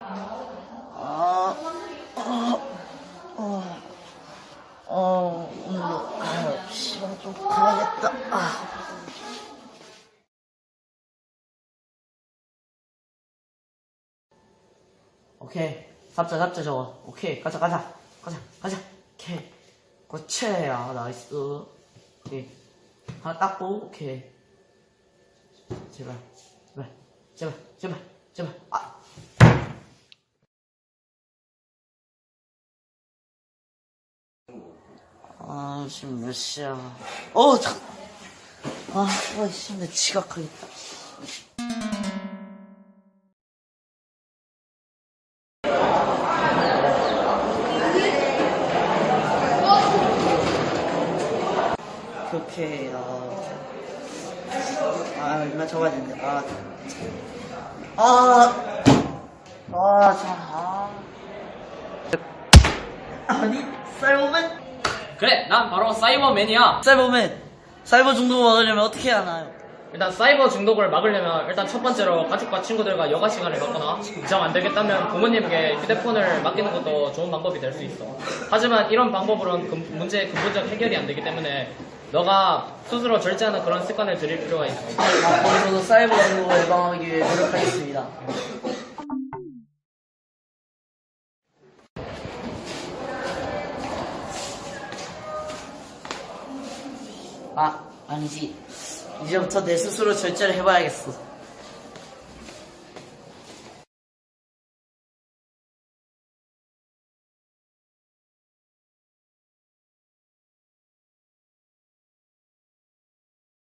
아, 어, 어, 어. 아. 오케이. 잡자, 잡자, 저거. 오케이. 가자, 가자. 가자, 가자. 오케이. 고체야, 나이스. 오케이. 하나 닦고, 오케이. 제발, 제발, 제발, 제발, 제발. 아. 아, 지금 몇 시야. 어, 잠 아, 어, 씨, 내 지각하겠다. 오케이, 아. 아, 얼마 적어야 되는데, 아. 아. 아, 자, 아. 아니, 쌀보면 그래, 난 바로 사이버맨이야. 사이버맨 사이버 중독 막으려면 어떻게 해야 하나요? 일단 사이버 중독을 막으려면 일단 첫 번째로 가족과 친구들과 여가 시간을 갖거나 정안 되겠다면 부모님에게 휴대폰을 맡기는 것도 좋은 방법이 될 수 있어. 하지만 이런 방법으로는 근- 문제의 근본적 해결이 안 되기 때문에 너가 스스로 절제하는 그런 습관을 들일 필요가 있어. 앞으로도 사이버 중독을 예방하기 위해 노력하겠습니다. 아, 아니지. 이제부터 내 스스로 절제를 해봐야겠어.